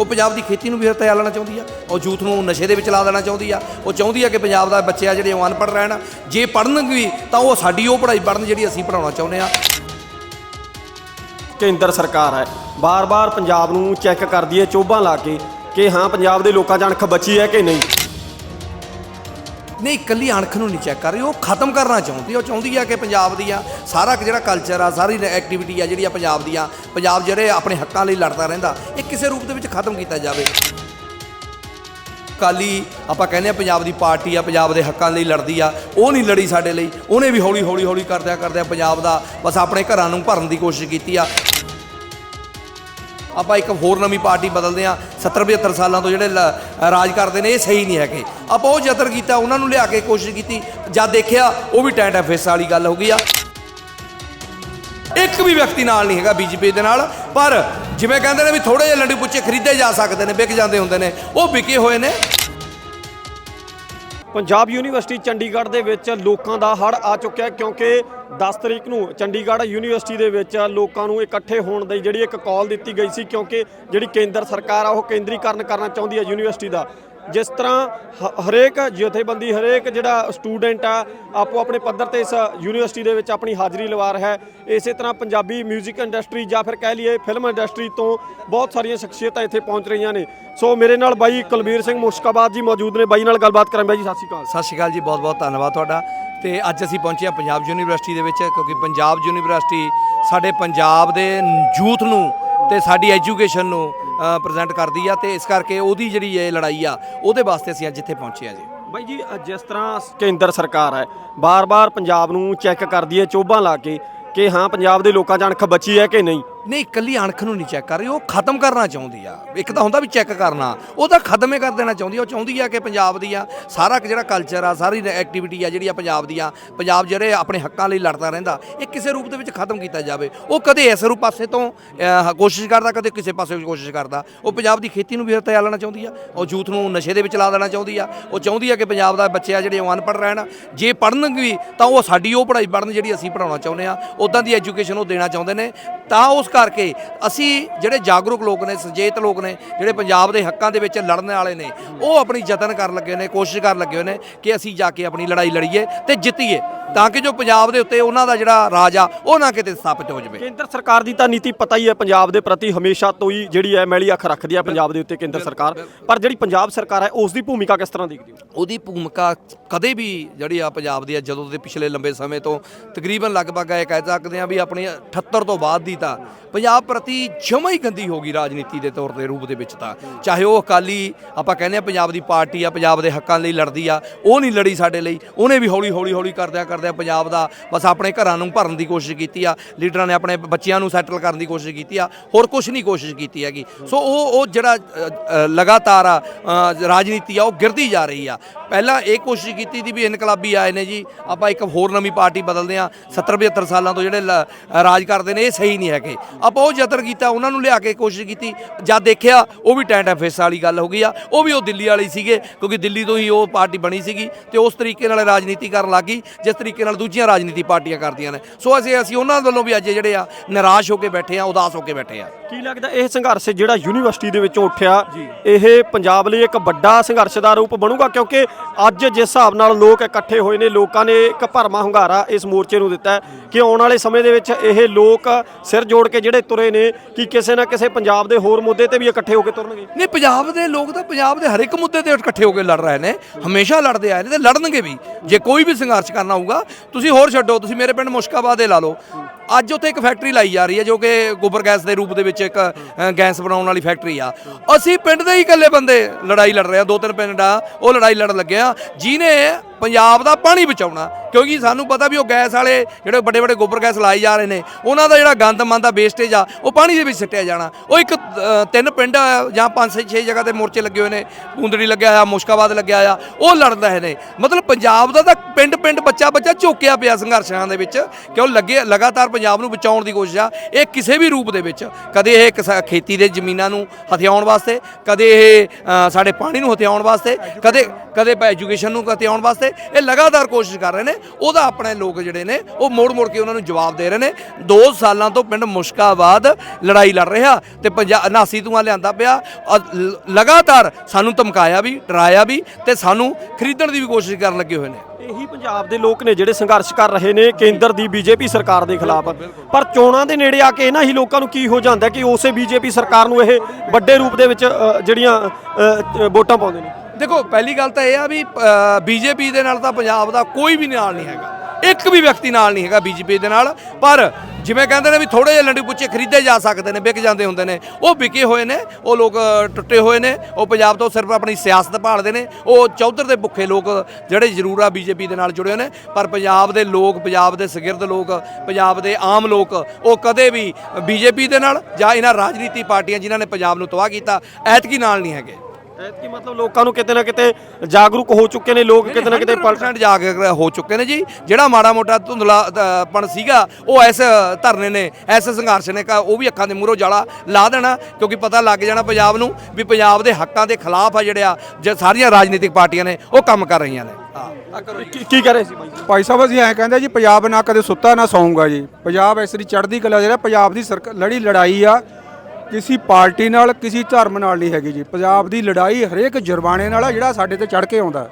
ਉਹ ਪੰਜਾਬ ਦੀ ਖੇਤੀ ਨੂੰ ਵੀ ਹਰਤਿਆ ਲੈਣਾ ਚਾਹੁੰਦੀ ਆ, ਉਹ ਯੂਥ ਨੂੰ ਨਸ਼ੇ ਦੇ ਵਿੱਚ ਲਾ ਦੇਣਾ ਚਾਹੁੰਦੀ ਆ, ਉਹ ਚਾਹੁੰਦੀ ਆ ਕਿ ਪੰਜਾਬ ਦਾ ਬੱਚੇ ਆ ਜਿਹੜੇ ਉਹ ਅਨਪੜ੍ਹ ਰਹਿਣ। ਜੇ ਪੜ੍ਹਨਗੇ ਵੀ, ਤਾਂ ਉਹ ਸਾਡੀ ਉਹ ਪੜ੍ਹਾਈ ਪੜ੍ਹਨ ਜਿਹੜੀ ਅਸੀਂ ਪੜਾਉਣਾ ਚਾਹੁੰਦੇ ਆ। ਕੇਂਦਰ ਸਰਕਾਰ ਹੈ, ਬਾਰ-ਬਾਰ ਪੰਜਾਬ ਨੂੰ ਚੈੱਕ ਕਰਦੀ ਹੈ, ਚੋਬਾਂ ਲਾ ਕੇ ਕਿ ਹਾਂ, ਪੰਜਾਬ ਦੇ ਲੋਕਾਂ 'ਚ ਅਣਖ ਬਚੀ ਹੈ ਕਿ ਨਹੀਂ? ਨਹੀਂ, ਇਕੱਲੀ ਅਣਖ ਨੂੰ ਨਹੀਂ ਚੈੱਕ ਕਰ ਰਹੀ, ਉਹ ਖਤਮ ਕਰਨਾ ਚਾਹੁੰਦੀ ਉਹ ਚਾਹੁੰਦੀ ਆ ਕਿ ਪੰਜਾਬ ਦੀਆਂ ਸਾਰਾ ਕੁ ਜਿਹੜਾ ਕਲਚਰ ਆ, ਸਾਰੀ ਐਕਟੀਵਿਟੀ ਆ ਜਿਹੜੀ ਆ ਪੰਜਾਬ ਦੀਆਂ ਪੰਜਾਬ ਜਿਹੜੇ ਆਪਣੇ ਹੱਕਾਂ ਲਈ ਲੜਦਾ ਰਹਿੰਦਾ, ਇਹ ਕਿਸੇ ਰੂਪ ਦੇ ਵਿੱਚ ਖਤਮ ਕੀਤਾ ਜਾਵੇ। ਕਾਲੀ ਆਪਾਂ ਕਹਿੰਦੇ ਆ ਪੰਜਾਬ ਦੀ ਪਾਰਟੀ ਆ, ਪੰਜਾਬ ਦੇ ਹੱਕਾਂ ਲਈ ਲੜਦੀ ਆ, ਉਹ ਨਹੀਂ ਲੜੀ ਸਾਡੇ ਲਈ, ਉਹਨੇ ਵੀ ਹੌਲੀ ਹੌਲੀ ਹੌਲੀ ਕਰਦਿਆਂ ਕਰਦਿਆਂ ਪੰਜਾਬ ਦਾ ਬਸ ਆਪਣੇ ਘਰਾਂ ਨੂੰ ਭਰਨ ਦੀ ਕੋਸ਼ਿਸ਼ ਕੀਤੀ ਆ ਆਪਾਂ ਇੱਕ ਹੋਰ ਨਵੀਂ ਪਾਰਟੀ ਬਦਲਦੇ ਆ 70 72 ਸਾਲਾਂ ਤੋਂ ਜਿਹੜੇ ਲ- ਰਾਜ ਕਰਦੇ ਨੇ, ਇਹ ਸਹੀ ਨਹੀਂ ਹੈਗੇ। ਆਪਾਂ ਉਹ ਯਤਨ ਕੀਤਾ, ਉਹਨਾਂ ਨੂੰ ਲਿਆ ਕੇ ਕੋਸ਼ਿਸ਼ ਕੀਤੀ, ਜਦ ਦੇਖਿਆ, ਉਹ ਵੀ ਟੈਂਟ ਐਫਐਸ ਵਾਲੀ ਗੱਲ ਹੋ ਗਈ ਆ। ਇੱਕ ਵੀ ਵਿਅਕਤੀ ਨਾਲ ਨਹੀਂ ਹੈਗਾ ਬੀਜੇਪੀ ਦੇ ਨਾਲ, ਪਰ ਜਿਵੇਂ ਕਹਿੰਦੇ ਨੇ ਵੀ ਥੋੜੇ ਜਿਹੇ ਲੰਡੀ ਪੁੱਛੇ ਖਰੀਦੇ ਜਾ ਸਕਦੇ ਨੇ, ਵਿਕ ਜਾਂਦੇ ਹੁੰਦੇ ਨੇ, ਉਹ ਵਿਕੇ ਹੋਏ ਨੇ। ਪੰਜਾਬ ਯੂਨੀਵਰਸਿਟੀ ਚੰਡੀਗੜ੍ਹ ਦੇ ਵਿੱਚ ਲੋਕਾਂ ਦਾ ਹੜ ਆ ਚੁੱਕਿਆ ਕਿਉਂਕਿ 10 ਤਰੀਕ ਨੂੰ ਚੰਡੀਗੜ੍ਹ ਯੂਨੀਵਰਸਿਟੀ ਦੇ ਵਿੱਚ ਲੋਕਾਂ ਨੂੰ ਇਕੱਠੇ ਹੋਣ ਦੀ ਜਿਹੜੀ ਇੱਕ ਕਾਲ ਦਿੱਤੀ ਗਈ ਸੀ ਕਿਉਂਕਿ ਜਿਹੜੀ ਕੇਂਦਰ ਸਰਕਾਰ ਆ ਉਹ ਕੇਂਦਰੀਕਰਨ ਕਰਨਾ ਚਾਹੁੰਦੀ ਹੈ ਯੂਨੀਵਰਸਿਟੀ ਦਾ। ਜਿਸ ਤਰ੍ਹਾਂ ਹ- ਹਰੇਕ ਜਥੇਬੰਦੀ, ਹਰੇਕ ਜਿਹੜਾ ਸਟੂਡੈਂਟ ਆ, ਆਪੋ ਆਪਣੇ ਪੱਧਰ ਤੇ ਇਸ ਯੂਨੀਵਰਸਿਟੀ ਦੇ ਵਿੱਚ ਆਪਣੀ ਹਾਜ਼ਰੀ ਲਵਾ ਰਿਹਾ ਹੈ। ਇਸੇ ਤਰ੍ਹਾਂ ਪੰਜਾਬੀ 뮤직 ਇੰਡਸਟਰੀ ਜਾਂ ਫਿਰ ਕਹਿ ਲਈਏ ਫਿਲਮ ਇੰਡਸਟਰੀ ਤੋਂ ਬਹੁਤ ਸਾਰੀਆਂ ਸ਼ਖਸੀਅਤਾਂ ਇੱਥੇ ਪਹੁੰਚ ਰਹੀਆਂ ਨੇ। ਸੋ ਮੇਰੇ ਨਾਲ ਬਾਈ ਕੁਲਬੀਰ ਸਿੰਘ ਮੁਸ਼ਕਾਬਾਦ ਜੀ ਮੌਜੂਦ ਨੇ। ਬਾਈ ਨਾਲ ਗੱਲਬਾਤ ਕਰਾਂ ਬਾਈ ਜੀ, ਸਤਿ ਸ਼੍ਰੀ ਅਕਾਲ। ਸਤਿ ਸ਼੍ਰੀ ਅਕਾਲ ਜੀ, ਬਹੁਤ ਬਹੁਤ ਧੰਨਵਾਦ ਤੁਹਾਡਾ। ਤੇ ਅੱਜ ਅਸੀਂ ਪਹੁੰਚੇ ਹਾਂ ਪੰਜਾਬ ਯੂਨੀਵਰਸਿਟੀ ਦੇ ਵਿੱਚ, ਕਿਉਂਕਿ ਪੰਜਾਬ ਯੂਨੀਵਰਸਿਟੀ ਸਾਡੇ ਪੰਜਾਬ ਦੇ ਯੂਥ ਨੂੰ ਤੇ ਸਾਡੀ ਐਜੂਕੇਸ਼ਨ ਨੂੰ ਪ੍ਰੈਜ਼ੈਂਟ ਕਰਦੀ ਆ ਤੇ ਇਸ ਕਰਕੇ ਉਹਦੀ ਜਿਹੜੀ ਇਹ ਲੜਾਈ ਆ, ਉਹਦੇ ਵਾਸਤੇ ਅਸੀਂ ਅੱਜ ਇੱਥੇ ਪਹੁੰਚੇ ਆ ਜੀ। ਬਾਈ ਜੀ ਜਿਸ ਤਰ੍ਹਾਂ ਕੇਂਦਰ ਸਰਕਾਰ ਹੈ, ਬਾਰ-ਬਾਰ ਪੰਜਾਬ ਨੂੰ ਚੈੱਕ ਕਰਦੀ ਹੈ ਚੋਬਾਂ ਲਾ ਕੇ ਕਿ ਹਾਂ, ਪੰਜਾਬ ਦੇ ਲੋਕਾਂ 'ਚ ਅਣਖ ਬਚੀ ਹੈ ਕਿ ਨਹੀਂ? ਨਹੀਂ, ਇਕੱਲੀ ਅਣਖ ਨੂੰ ਨਹੀਂ ਚੈੱਕ ਕਰ ਰਹੀ, ਉਹ ਖਤਮ ਕਰਨਾ ਚਾਹੁੰਦੀ ਆ। ਇੱਕ ਤਾਂ ਹੁੰਦਾ ਵੀ ਚੈੱਕ ਕਰਨਾ, ਉਹ ਤਾਂ ਖਤਮ ਹੀ ਕਰ ਦੇਣਾ ਚਾਹੁੰਦੀ ਆ, ਉਹ ਚਾਹੁੰਦੀ ਆ ਕਿ ਪੰਜਾਬ ਦੀ ਆ, ਸਾਰਾ ਕੁ ਜਿਹੜਾ ਕਲਚਰ ਆ, ਸਾਰੀ ਐਕਟੀਵਿਟੀ ਆ ਜਿਹੜੀ ਆ ਪੰਜਾਬ ਦੀਆਂ ਪੰਜਾਬ ਜਿਹੜੇ ਆਪਣੇ ਹੱਕਾਂ ਲਈ ਲੜਦਾ ਰਹਿੰਦਾ, ਇਹ ਕਿਸੇ ਰੂਪ ਦੇ ਵਿੱਚ ਖਤਮ ਕੀਤਾ ਜਾਵੇ। ਉਹ ਕਦੇ ਇਸ ਰੂਪ ਪਾਸੇ ਤੋਂ ਕੋਸ਼ਿਸ਼ ਕਰਦਾ, ਕਦੇ ਕਿਸੇ ਪਾਸੇ ਕੋਸ਼ਿਸ਼ ਕਰਦਾ। ਉਹ ਪੰਜਾਬ ਦੀ ਖੇਤੀ ਨੂੰ ਵੀ ਹਰਤਿਆ ਲੈਣਾ ਚਾਹੁੰਦੀ ਆ, ਉਹ ਯੂਥ ਨੂੰ ਨਸ਼ੇ ਦੇ ਵਿੱਚ ਲਾ ਦੇਣਾ ਚਾਹੁੰਦੀ ਆ, ਉਹ ਚਾਹੁੰਦੀ ਆ ਕਿ ਪੰਜਾਬ ਦਾ ਬੱਚੇ ਆ ਜਿਹੜੇ ਉਹ ਅਨਪੜ੍ਹ ਰਹਿਣ। ਜੇ ਪੜ੍ਹਨਗੇ ਵੀ, ਤਾਂ ਉਹ ਸਾਡੀ ਉਹ ਪੜ੍ਹਾਈ ਪੜ੍ਹਨ ਜਿਹੜੀ ਅਸੀਂ ਪੜਾਉਣਾ ਚਾਹੁੰਦੇ ਆ ਉਦਾਂ ਦੀ ਐਜੂਕੇਸ਼ਨ ਉਹ ਦੇਣਾ ਚਾਹੁੰਦੇ ਨੇ। ਤਾਂ ਉਸ ਕਰਕੇ ਅਸੀਂ ਜਿਹੜੇ ਜਾਗਰੂਕ ਲੋਕ ਨੇ ਸੁਚੇਤ ਲੋਕ ਨੇ ਜਿਹੜੇ ਪੰਜਾਬ ਦੇ ਹੱਕਾਂ ਦੇ ਵਿੱਚ ਲੜਨ ਵਾਲੇ ਨੇ ਉਹ ਆਪਣੀ ਯਤਨ ਕਰਨ ਲੱਗੇ ਨੇ ਕੋਸ਼ਿਸ਼ ਕਰਨ ਲੱਗੇ ਹੋਏ ਨੇ ਕਿ ਅਸੀਂ ਜਾ ਕੇ ਆਪਣੀ ਲੜਾਈ ਲੜੀਏ ਤੇ ਜਿੱਤੀਏ ਤਾਂ ਕਿ ਜੋ ਪੰਜਾਬ ਦੇ ਉੱਤੇ ਉਹਨਾਂ ਦਾ ਜਿਹੜਾ ਰਾਜ ਆ ਉਹ ਨਾ ਕਿਤੇ ਸਥਾਪਿਤ ਹੋ ਜਾਵੇ। ਕੇਂਦਰ ਸਰਕਾਰ ਦੀ ਤਾਂ ਨੀਤੀ ਪਤਾ ਹੀ ਹੈ ਪੰਜਾਬ ਦੇ ਪ੍ਰਤੀ ਹਮੇਸ਼ਾ ਤੋਂ ਹੀ ਜਿਹੜੀ ਹੈ ਮੈਲੀ ਅੱਖ ਰੱਖਦੀ ਹੈ ਪੰਜਾਬ ਦੇ ਉੱਤੇ ਕੇਂਦਰ ਸਰਕਾਰ। ਪਰ ਜਿਹੜੀ ਪੰਜਾਬ ਸਰਕਾਰ ਹੈ ਉਸ ਦੀ ਭੂਮਿਕਾ ਕਿਸ ਤਰ੍ਹਾਂ ਦੇਖਦੀ ਹੋ? ਉਹਦੀ ਭੂਮਿਕਾ ਕਦੇ ਵੀ ਜਿਹੜੀ ਆ ਪੰਜਾਬ ਦੀ ਆ ਜਦੋਂ ਦੇ ਪਿਛਲੇ ਲੰਬੇ ਸਮੇਂ ਤੋਂ ਤਕਰੀਬਨ ਲਗਭਗ ਇਹ ਕਹਿ ਸਕਦੇ ਆ ਵੀ ਆਪਣੀ 78 ਤੋਂ ਬਾਅਦ ਦੀ ਤਾਂ ਪੰਜਾਬ ਪ੍ਰਤੀ ਜਮਾ ਹੀ ਗੰਦੀ ਹੋ ਗਈ ਰਾਜਨੀਤੀ ਦੇ ਤੌਰ ਤੇ, ਰੂਪ ਦੇ ਵਿੱਚ ਤਾਂ। ਚਾਹੇ ਉਹ ਅਕਾਲੀ, ਆਪਾਂ ਕਹਿੰਦੇ ਆ ਪੰਜਾਬ ਦੀ ਪਾਰਟੀ ਆ, ਪੰਜਾਬ ਦੇ ਹੱਕਾਂ ਲਈ ਲੜਦੀ ਆ, ਉਹ ਨਹੀਂ ਲੜੀ ਸਾਡੇ ਲਈ। ਉਹਨੇ ਵੀ ਹੌਲੀ ਹੌਲੀ ਹੌਲੀ ਕਰਦਿਆਂ ਕਰਦਿਆਂ ਪੰਜਾਬ ਦਾ ਬਸ ਆਪਣੇ ਘਰਾਂ ਨੂੰ ਭਰਨ ਦੀ ਕੋਸ਼ਿਸ਼ ਕੀਤੀ ਆ, ਲੀਡਰਾਂ ਨੇ ਆਪਣੇ ਬੱਚਿਆਂ ਨੂੰ ਸੈਟਲ ਕਰਨ ਦੀ ਕੋਸ਼ਿਸ਼ ਕੀਤੀ ਆ, ਹੋਰ ਕੁਝ ਨਹੀਂ ਕੋਸ਼ਿਸ਼ ਕੀਤੀ ਹੈਗੀ। ਸੋ ਉਹ ਉਹ ਜਿਹੜਾ ਲਗਾਤਾਰ ਆ ਰਾਜਨੀਤੀ ਆ, ਉਹ ਗਿਰਦੀ ਜਾ ਰਹੀ ਆ। ਪਹਿਲਾਂ ਇਹ ਕੋਸ਼ਿਸ਼ ਕੀਤੀ ਸੀ ਵੀ ਇਨਕਲਾਬੀ ਆਏ ਨੇ ਜੀ, ਆਪਾਂ ਇੱਕ ਹੋਰ ਨਵੀਂ ਪਾਰਟੀ ਬਦਲਦੇ ਆ 70 72 ਸਾਲਾਂ ਤੋਂ ਜਿਹੜੇ ਲ- ਰਾਜ ਕਰਦੇ ਨੇ, ਇਹ ਸਹੀ ਨਹੀਂ ਹੈਗੇ। ਆਪਾਂ ਉਹ ਯਤਨ ਕੀਤਾ ਉਹਨਾਂ ਨੂੰ ਲਿਆ ਕੇ ਕੋਸ਼ਿਸ਼ ਕੀਤੀ ਜਦ ਦੇਖਿਆ ਉਹ ਵੀ ਟੈਂਟ ਐਫਐਸ ਵਾਲੀ ਗੱਲ ਹੋ ਗਈ ਆ। ਉਹ ਵੀ ਉਹ ਦਿੱਲੀ ਵਾਲੀ ਸੀਗੇ ਕਿਉਂਕਿ ਦਿੱਲੀ ਤੋਂ ਹੀ ਉਹ ਪਾਰਟੀ ਬਣੀ ਸੀਗੀ ਤੇ ਉਸ ਤਰੀਕੇ ਨਾਲ ਰਾਜਨੀਤੀ ਕਰਨ ਲੱਗੀ ਜਿਸ ਤਰੀਕੇ ਨਾਲ ਦੂਜੀਆਂ ਰਾਜਨੀਤੀ ਪਾਰਟੀਆਂ ਕਰਦੀਆਂ ਨੇ। ਸੋ ਅਸੀਂ ਅਸੀਂ ਉਹਨਾਂ ਵੱਲੋਂ ਵੀ ਅੱਜ ਜਿਹੜੇ ਆ ਨਿਰਾਸ਼ ਹੋ ਕੇ ਬੈਠੇ ਆ ਉਦਾਸ ਹੋ ਕੇ ਬੈਠੇ ਆ। ਕੀ ਲੱਗਦਾ ਇਹ ਸੰਘਰਸ਼ ਜਿਹੜਾ ਯੂਨੀਵਰਸਿਟੀ ਦੇ ਵਿੱਚੋਂ ਉੱਠਿਆ ਇਹ ਪੰਜਾਬ ਲਈ ਇੱਕ ਵੱਡਾ ਸੰਘਰਸ਼ ਦਾ ਰੂਪ ਬਣੂਗਾ? ਕਿਉਂਕਿ ਅੱਜ ਜਿਸ ਹਿਸਾਬ ਨਾਲ ਲੋਕ ਇਕੱਠੇ ਹੋਏ ਨੇ ਲੋਕਾਂ ਨੇ ਇੱਕ ਭਰਮਾ ਹੁੰਗਾਰਾ ਇਸ ਮੋਰਚੇ ਨੂੰ ਦਿੱਤਾ ਕਿ ਆਉਣ ਵਾਲੇ ਸਮੇਂ ਦੇ ਵਿੱਚ ਇਹ ਲੋਕ ਸਿਰ ਜੋੜ ਕੇ ਜਿਹੜੇ ਤੁਰੇ ਨੇ, ਕਿ ਕਿਸੇ ਨਾ ਕਿਸੇ ਪੰਜਾਬ ਦੇ ਹੋਰ ਮੁੱਦੇ ਤੇ ਵੀ ਇਕੱਠੇ ਹੋ ਕੇ ਤੁਰਨਗੇ? ਨਹੀਂ, ਪੰਜਾਬ ਦੇ ਲੋਕ ਤਾਂ ਪੰਜਾਬ ਦੇ ਹਰ ਇੱਕ ਮੁੱਦੇ ਤੇ ਇਕੱਠੇ ਹੋ ਕੇ ਲੜ ਰਹੇ ਨੇ, ਹਮੇਸ਼ਾ ਲੜਦੇ ਆਏ ਨੇ ਤੇ ਲੜਨਗੇ ਵੀ। ਜੇ ਕੋਈ ਵੀ ਸੰਘਰਸ਼ ਕਰਨਾ ਹੋਊਗਾ, ਤੁਸੀਂ ਹੋਰ ਛੱਡੋ, ਤੁਸੀਂ ਮੇਰੇ ਪਿੰਡ ਮੁਸ਼ਕਾਬਾਦ ਦੇ ਲਾ ਲਓ। ਅੱਜ ਉੱਥੇ ਇੱਕ ਫੈਕਟਰੀ ਲਾਈ ਜਾ ਰਹੀ ਹੈ ਜੋ ਕਿ ਗੋਬਰ ਗੈਸ ਦੇ ਰੂਪ ਦੇ ਵਿੱਚ ਇੱਕ ਅ, ਗੈਸ ਬਣਾਉਣ ਵਾਲੀ ਫੈਕਟਰੀ ਆ। ਅਸੀਂ ਪਿੰਡ ਦੇ ਹੀ ਇਕੱਲੇ ਬੰਦੇ ਲੜਾਈ ਲੜ ਰਹੇ ਆ ਦੋ ਤਿੰਨ ਪਿੰਡ ਆ ਉਹ ਲੜਾਈ ਲੜਨ ਲੱਗੇ ਆ। ਜਿਹਨੇ ਪੰਜਾਬ ਦਾ ਪਾਣੀ ਬਚਾਉਣਾ ਕਿਉਂਕਿ ਸਾਨੂੰ ਪਤਾ ਵੀ ਉਹ ਗੈਸ ਵਾਲੇ ਜਿਹੜੇ ਵੱਡੇ ਵੱਡੇ ਗੋਬਰ ਗੈਸ ਲਾਏ ਜਾ ਰਹੇ ਨੇ ਉਹਨਾਂ ਦਾ ਜਿਹੜਾ ਗੰਦ ਮੰਦ ਆ ਵੇਸਟੇਜ ਆ ਉਹ ਪਾਣੀ ਦੇ ਵਿੱਚ ਸਿੱਟਿਆ ਜਾਣਾ। ਉਹ ਇੱਕ ਅ, ਤਿੰਨ ਪਿੰਡ ਆ, ਜਾਂ ਪੰਜ ਛੇ ਛੇ ਜਗ੍ਹਾ ਤੇ ਮੋਰਚੇ ਲੱਗੇ ਹੋਏ ਨੇ ਬੂੰਦੜੀ ਲੱਗਿਆ ਆ ਮੁਸ਼ਕਾਬਾਦ ਲੱਗਿਆ ਆ ਉਹ ਲੜ ਰਹੇ ਨੇ। ਮਤਲਬ ਪੰਜਾਬ ਦਾ ਤਾਂ ਪਿੰਡ ਪਿੰਡ ਬੱਚਾ ਬੱਚਾ ਝੋਕਿਆ ਪਿਆ ਸੰਘਰਸ਼ਾਂ ਦੇ ਵਿੱਚ ਕਿਉਂ ਲੱਗੇ ਲਗਾਤਾਰ ਪੰਜਾਬ ਨੂੰ ਬਚਾਉਣ ਦੀ ਕੋਸ਼ਿਸ਼ ਆ, ਇਹ ਕਿਸੇ ਵੀ ਰੂਪ ਦੇ ਵਿੱਚ। ਕਦੇ ਇਹ ਕਿਸਾ- ਖੇਤੀ ਦੇ ਜ਼ਮੀਨਾਂ ਨੂੰ ਹਥਿਆਉਣ ਵਾਸਤੇ, ਕਦੇ ਇਹ ਸਾਡੇ ਪਾਣੀ ਨੂੰ ਹਥਿਆਉਣ ਵਾਸਤੇ, ਕਦੇ ਕਦੇ ਐਜੂਕੇਸ਼ਨ ਨੂੰ ਹਥਿਆਉਣ ਵਾਸਤੇ, ਇਹ ਲਗਾਤਾਰ ਕੋਸ਼ਿਸ਼ ਕਰ ਰਹੇ ਨੇ। ਉਹਦਾ ਆਪਣੇ ਲੋਕ ਜਿਹੜੇ ਨੇ, ਉਹ ਮੋੜ ਮੋੜ ਕੇ ਉਹਨਾਂ ਨੂੰ ਜਵਾਬ ਦੇ ਰਹੇ ਨੇ। 2 ਸਾਲਾਂ ਤੋਂ ਪਿੰਡ ਮੁਸ਼ਕਾਬਾਦ ਲੜਾਈ ਲੜ ਰਿਹਾ ਤੇ ਪੰਜਾਬ ਨਾਸੀ ਧੂੰਆਂ ਲਿਆਂਦਾ ਪਿਆ। ਲਗਾਤਾਰ ਸਾਨੂੰ ਧਮਕਾਇਆ ਵੀ, ਡਰਾਇਆ ਵੀ ਤੇ ਸਾਨੂੰ ਖਰੀਦਣ ਦੀ ਵੀ ਕੋਸ਼ਿਸ਼ ਕਰਨ ਲੱਗੇ ਹੋਏ ਨੇ। ਇਹੀ ਪੰਜਾਬ ਦੇ ਲੋਕ ਨੇ ਜਿਹੜੇ ਸੰਘਰਸ਼ ਕਰ ਰਹੇ ਨੇ ਕੇਂਦਰ ਦੀ ਬੀਜੇਪੀ ਸਰਕਾਰ ਦੇ ਖਿਲਾਫ। ਪਰ ਚੋਣਾਂ ਦੇ ਨੇੜੇ ਆ ਕੇ ਇਹਨਾਂ ਹੀ ਲੋਕਾਂ ਨੂੰ ਕੀ ਹੋ ਜਾਂਦਾ ਕਿ ਉਸੇ ਬੀਜੇਪੀ ਸਰਕਾਰ ਨੂੰ ਇਹ ਵੱਡੇ ਰੂਪ ਦੇ ਵਿੱਚ ਅ, ਜਿਹੜੀਆਂ ਅ, ਵੋਟਾਂ ਪਾਉਂਦੇ ਨੇ? ਦੇਖੋ ਪਹਿਲੀ ਗੱਲ ਤਾਂ ਇਹ ਆ ਵੀ ਬੀਜੇਪੀ ਦੇ ਨਾਲ ਤਾਂ ਪੰਜਾਬ ਦਾ ਕੋਈ ਵੀ ਨਾਲ ਨਹੀਂ ਹੈਗਾ। ਇੱਕ ਵੀ ਵਿਅਕਤੀ ਨਾਲ ਨਹੀਂ ਹੈਗਾ ਬੀਜੇਪੀ ਦੇ ਨਾਲ। ਪਰ ਜਿਵੇਂ ਕਹਿੰਦੇ ਨੇ ਵੀ ਥੋੜੇ ਜਿਹੇ ਲੰਡੂ ਪੁੱਛੇ ਖਰੀਦੇ ਜਾ ਸਕਦੇ ਨੇ, ਵਿਕ ਜਾਂਦੇ ਹੁੰਦੇ ਨੇ। ਉਹ ਵਿਕੇ ਹੋਏ ਨੇ, ਉਹ ਲੋਕ ਟੁੱਟੇ ਹੋਏ ਨੇ, ਉਹ ਪੰਜਾਬ ਤੋਂ ਸਿਰਫ ਆਪਣੀ ਸਿਆਸਤ ਭਾਲਦੇ ਨੇ, ਉਹ ਚੌਧਰ ਦੇ ਭੁੱਖੇ ਲੋਕ ਜਿਹੜੇ ਜ਼ਰੂਰ ਆ ਬੀਜੇਪੀ ਦੇ ਨਾਲ ਜੁੜੇ ਹੋਏ ਨੇ। ਪਰ ਪੰਜਾਬ ਦੇ ਲੋਕ, ਪੰਜਾਬ ਦੇ ਸਗਿਰਦ ਲੋਕ, ਪੰਜਾਬ ਦੇ ਆਮ ਲੋਕ, ਉਹ ਕਦੇ ਵੀ ਬੀਜੇਪੀ ਦੇ ਨਾਲ ਜਾਂ ਇਹਨਾਂ ਰਾਜਨੀਤੀ ਪਾਰਟੀਆਂ ਜਿਨ੍ਹਾਂ ਨੇ ਪੰਜਾਬ ਨੂੰ ਤਬਾਹ ਕੀਤਾ, ਐਤਕੀ ਨਾਲ ਨਹੀਂ ਹੈਗੇ। ਐਤਕੀ ਮਤਲਬ ਲੋਕਾਂ ਨੂੰ ਕਿਤੇ ਨਾ ਕਿਤੇ ਜਾਗਰੂਕ ਹੋ ਚੁੱਕੇ ਨੇ ਲੋਕ ਕਿਤੇ ਨਾ ਕਿਤੇ ਪਲਟ 100% ਜਾਗਰੂਕ ਹੋ ਚੁੱਕੇ ਨੇ ਜੀ। ਜਿਹੜਾ ਮਾੜਾ ਮੋਟਾ ਧੁੰਦਲਾ ਅ, ਪਣ ਸੀਗਾ ਉਹ ਇਸ ਧਰਨੇ ਨੇ ਇਸ ਸੰਘਰਸ਼ ਨੇ ਉਹ ਵੀ ਅੱਖਾਂ ਦੇ ਮੂਹਰੋਂ ਜਾਲਾ ਲਾ ਦੇਣਾ ਕਿਉਂਕਿ ਪਤਾ ਲੱਗ ਜਾਣਾ ਪੰਜਾਬ ਨੂੰ ਵੀ ਪੰਜਾਬ ਦੇ ਹੱਕਾਂ ਦੇ ਖਿਲਾਫ ਆ ਜਿਹੜੇ ਆ ਜੇ ਸਾਰੀਆਂ ਰਾਜਨੀਤਿਕ ਪਾਰਟੀਆਂ ਨੇ ਉਹ ਕੰਮ ਕਰ ਰਹੀਆਂ ਨੇ। ਹਾਂ ਕੀ ਕੀ ਕਰ ਰਹੇ ਸੀ? ਭਾਈ ਸਾਹਿਬ ਅਸੀਂ ਐਂ ਕਹਿੰਦੇ ਜੀ ਪੰਜਾਬ ਨਾ ਕਦੇ ਸੁੱਤਾ ਨਾ ਸੌਂਗਾ ਜੀ। ਪੰਜਾਬ ਇਸ ਦੀ ਚੜ੍ਹਦੀ ਕਲਾ ਜਿਹੜਾ ਪੰਜਾਬ ਦੀ ਲੜੀ ਲੜਾਈ ਆ। ਕਿਸੇ ਪਾਰਟੀ ਨਾਲ ਕਿਸੇ ਧਰਮ ਨਾਲ ਨਹੀਂ ਹੈਗੀ ਜੀ। ਪੰਜਾਬ ਦੀ ਲੜਾਈ ਹਰੇਕ ਜੁਰਮਾਨੇ ਨਾਲ ਆ ਜਿਹੜਾ ਸਾਡੇ ਤੇ ਚੜ੍ਹ ਕੇ ਆਉਂਦਾ।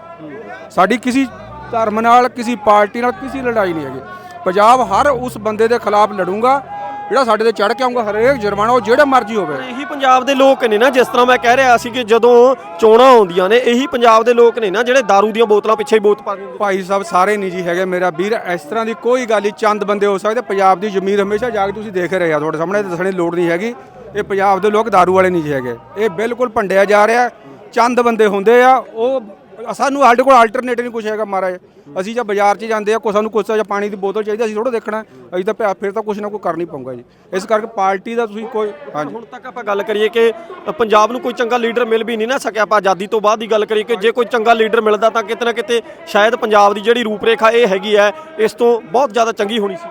ਸਾਡੀ ਕਿਸੇ ਧਰਮ ਨਾਲ ਕਿਸੇ ਪਾਰਟੀ ਨਾਲ ਕਿਸੇ ਲੜਾਈ ਨਹੀਂ ਹੈਗੀ। ਪੰਜਾਬ ਹਰ ਉਸ ਬੰਦੇ ਦੇ ਖਿਲਾਫ ਲੜੂੰਗਾ ਜਿਹੜਾ ਸਾਡੇ ਤੇ ਚੜ੍ਹ ਕੇ ਆਉਂਗਾ ਹਰੇਕ ਜੁਰਮਾਨਾ ਉਹ ਜਿਹੜਾ ਮਰਜ਼ੀ ਹੋਵੇ। ਇਹੀ ਪੰਜਾਬ ਦੇ ਲੋਕ ਨੇ ਨਾ ਜਿਸ ਤਰ੍ਹਾਂ ਮੈਂ ਕਹਿ ਰਿਹਾ ਸੀ ਕਿ ਜਦੋਂ ਚੋਣਾਂ ਆਉਂਦੀਆਂ ਨੇ ਇਹੀ ਪੰਜਾਬ ਦੇ ਲੋਕ ਨੇ ਨਾ ਜਿਹੜੇ दारू ਦੀਆਂ ਬੋਤਲਾਂ ਪਿੱਛੇ ਹੀ ਬੋਤ ਪਾ ਦਿੰਦੇ ਭਾਈ ਸਾਹਿਬ ਸਾਰੇ ਨਹੀਂ ਜੀ ਹੈਗੇ ਮੇਰਾ ਵੀਰ ਇਸ ਤਰ੍ਹਾਂ ਦੀ ਕੋਈ ਗੱਲ ਨਹੀਂ ਚੰਦ ਬੰਦੇ ਹੋ ਸਕਦੇ ਪੰਜਾਬ ਦੀ ਜ਼ਮੀਰ ਹਮੇਸ਼ਾ ਜਾ ਕੇ ਤੁਸੀਂ ਦੇਖ ਰਹੇ ਆ ਤੁਹਾਡੇ ਸਾਹਮਣੇ ਦੱਸਣ ਲੋੜ ਨਹੀਂ ਹੈਗੀ। ਇਹ ਪੰਜਾਬ ਦੇ ਲੋਕ दारू ਵਾਲੇ ਨਹੀਂ ਜੀ ਹੈਗੇ। ਇਹ ਬਿਲਕੁਲ ਭੰਡਿਆ ਜਾ ਰਿਹਾ ਚੰਦ ਬੰਦੇ ਹੁੰਦੇ ਆ, ਉਹ ਸਾਨੂੰ ਸਾਡੇ ਕੋਲ ਆਲਟਰਨੇਟਿਵ ਨਹੀਂ ਕੁਛ ਹੈਗਾ ਮਹਾਰਾਜ। ਅਸੀਂ ਜਾਂ ਬਾਜ਼ਾਰ 'ਚ ਜਾਂਦੇ ਆ ਕੋ ਸਾਨੂੰ ਕੁਛ ਜਾਂ ਪਾਣੀ ਦੀ ਬੋਤਲ ਚਾਹੀਦੀ ਅਸੀਂ ਥੋੜਾ ਦੇਖਣਾ। ਅਸੀਂ ਤਾਂ ਪਿਆ- ਫਿਰ ਤਾਂ ਕੁਛ ਨਾ ਕੋਈ ਕਰਨੀ ਪਊਗਾ ਜੀ। ਇਸ ਕਰਕੇ ਪਾਰਟੀ ਦਾ ਤੁਸੀਂ ਕੋਈ, ਹਾਂਜੀ। ਹੁਣ ਤੱਕ ਆਪਾਂ ਗੱਲ ਕਰੀਏ ਕਿ ਪੰਜਾਬ ਨੂੰ ਕੋਈ ਚੰਗਾ ਲੀਡਰ ਮਿਲ ਵੀ ਨਹੀਂ ਨਾ ਸਕਿਆ। ਆਪਾਂ ਆਜ਼ਾਦੀ ਤੋਂ ਬਾਅਦ ਦੀ ਗੱਲ ਕਰੀਏ ਕਿ ਜੇ ਕੋਈ ਚੰਗਾ ਲੀਡਰ ਮਿਲਦਾ ਤਾਂ ਕਿਤੇ ਨਾ ਕਿਤੇ ਸ਼ਾਇਦ ਪੰਜਾਬ ਦੀ ਜਿਹੜੀ ਰੂਪਰੇਖਾ ਇਹ ਹੈਗੀ ਹੈ, ਇਸ ਤੋਂ ਬਹੁਤ ਜ਼ਿਆਦਾ ਚੰਗੀ ਹੋਣੀ ਸੀ।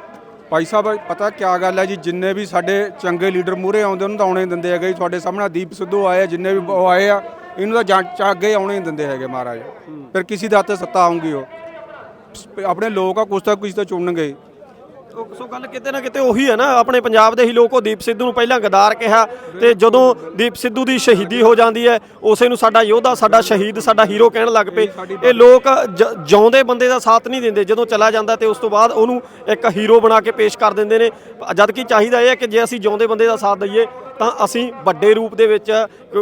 ਭਾਈ ਸਾਹਿਬ ਪਤਾ ਕਿਆ ਗੱਲ ਹੈ ਜੀ? ਜਿੰਨੇ ਵੀ ਸਾਡੇ ਚੰਗੇ ਲੀਡਰ ਮੂਹਰੇ ਆਉਂਦੇ ਉਹਨੂੰ ਤਾਂ ਆਉਣੇ ਦਿੰਦੇ ਹੈਗੇ ਤੁਹਾਡੇ ਸਾਹਮਣੇ ਦੀਪ ਸਿੱਧੂ ਆਏ ਆ, ਜਿੰਨੇ ਵੀ ਉਹ ਆਏ ਆ ਇਹਨੂੰ ਤਾਂ ਜਾਂ ਅੱਗੇ ਆਉਣੇ ਦਿੰਦੇ ਹੈਗੇ ਮਹਾਰਾਜ। ਫਿਰ ਕਿਸੇ ਦੇ ਹੱਥ ਸੱਤਾ ਆਉਂਗੀ ਉਹ। ਆਪਣੇ ਲੋਕ ਆ ਕੁਛ ਤਾਂ ਕਿਸੇ ਤੋਂ ਚੁਣਨਗੇ। ਉਹ- ਸੋ ਗੱਲ ਕਿਤੇ ਨਾ ਕਿਤੇ ਉਹੀ ਹੈ ਨਾ ਆਪਣੇ ਪੰਜਾਬ ਦੇ ਹੀ ਲੋਕ ਉਹ ਦੀਪ ਸਿੱਧੂ ਨੂੰ ਪਹਿਲਾਂ ਗਦਾਰ ਕਿਹਾ ਤੇ ਜਦੋਂ ਦੀਪ ਸਿੱਧੂ ਦੀ ਸ਼ਹੀਦੀ ਹੋ ਜਾਂਦੀ ਹੈ ਉਸੇ ਨੂੰ ਸਾਡਾ ਯੋਧਾ ਸਾਡਾ ਸ਼ਹੀਦ ਸਾਡਾ ਹੀਰੋ ਕਹਿਣ ਲੱਗ ਪਏ। ਇਹ ਲੋਕ ਜਿਉਂਦੇ ਬੰਦੇ ਦਾ ਸਾਥ ਨਹੀਂ ਦਿੰਦੇ ਜਦੋਂ ਚਲਾ ਜਾਂਦਾ ਤੇ ਉਸ ਤੋਂ ਬਾਅਦ ਉਹਨੂੰ ਇੱਕ ਹੀਰੋ ਬਣਾ ਕੇ ਪੇਸ਼ ਕਰ ਦਿੰਦੇ ਨੇ। ਜਦ ਕਿ ਚਾਹੀਦਾ ਇਹ ਹੈ ਕਿ ਜੇ ਅਸੀਂ ਜਿਉਂਦੇ ਬੰਦੇ ਦਾ ਸਾਥ ਦਈਏ ਤਾਂ ਅਸੀਂ ਵੱਡੇ ਰੂਪ ਦੇ ਵਿੱਚ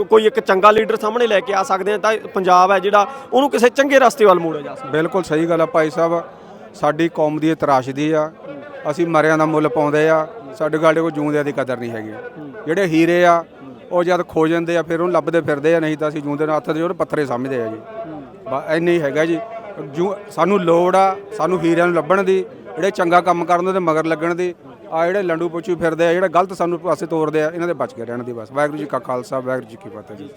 ਕੋਈ ਇੱਕ ਚੰਗਾ ਲੀਡਰ ਸਾਹਮਣੇ ਲੈ ਕੇ ਆ ਸਕਦੇ ਹਾਂ ਤਾਂ ਪੰਜਾਬ ਹੈ ਜਿਹੜਾ ਉਹਨੂੰ ਕਿਸੇ ਚੰਗੇ ਰਸਤੇ ਵੱਲ ਮੋੜਿਆ ਜਾ ਸਕਦਾ। ਬਿਲਕੁਲ ਸਹੀ ਗੱਲ ਆ ਭਾਈ ਸਾਹਿਬ ਸਾਡੀ ਕੌਮ ਦੀ ਤਰਾਸ਼ਦੀ ਆ ਅਸੀਂ ਮਰਿਆਂ ਦਾ ਮੁੱਲ ਪਾਉਂਦੇ ਆ, ਸਾਡੇ ਗਾਲੇ ਕੋ ਜੂੰਦਿਆਂ ਦੀ ਕਦਰ ਨਹੀਂ ਹੈਗੀ। ਜਿਹੜੇ ਹੀਰੇ ਆ, ਉਹ ਜਦ ਖੋ ਜਾਂਦੇ ਆ, ਫਿਰ ਉਹਨੂੰ ਲੱਭਦੇ ਫਿਰਦੇ ਆ, ਨਹੀਂ ਤਾਂ ਅਸੀਂ ਜੂੰਦੇ ਨਾਲ ਹੱਥ ਦੇ ਉਹਨੂੰ ਪੱਥਰੇ ਸਮਝਦੇ ਆ ਜੀ। ਬਸ ਇੰਨਾ ਹੈਗਾ ਜੀ। ਜੂ, ਸਾਨੂੰ ਲੋੜ ਆ, ਸਾਨੂੰ ਹੀਰਿਆਂ ਨੂੰ ਲੱਭਣ ਦੀ, ਜਿਹੜੇ ਚੰਗਾ ਕੰਮ ਕਰਨ ਦੇ ਮਗਰ ਲੱਗਣ ਦੀ, ਆ ਜਿਹੜੇ ਲੰਡੂ ਪੁੱਛੂ ਫਿਰਦੇ ਆ, ਜਿਹੜੇ ਗਲਤ ਸਾਨੂੰ ਪਾਸੇ ਤੋਰਦੇ ਆ, ਇਹਨਾਂ ਦੇ ਬਚ ਕੇ ਰਹਿਣ ਦੀ ਬਸ। ਵਾਹਿਗੁਰੂ ਜੀ ਕਾ ਖਾਲਸਾ, ਵਾਹਿਗੁਰੂ ਜੀ ਕੀ ਫਤਿਹ ਜੀ।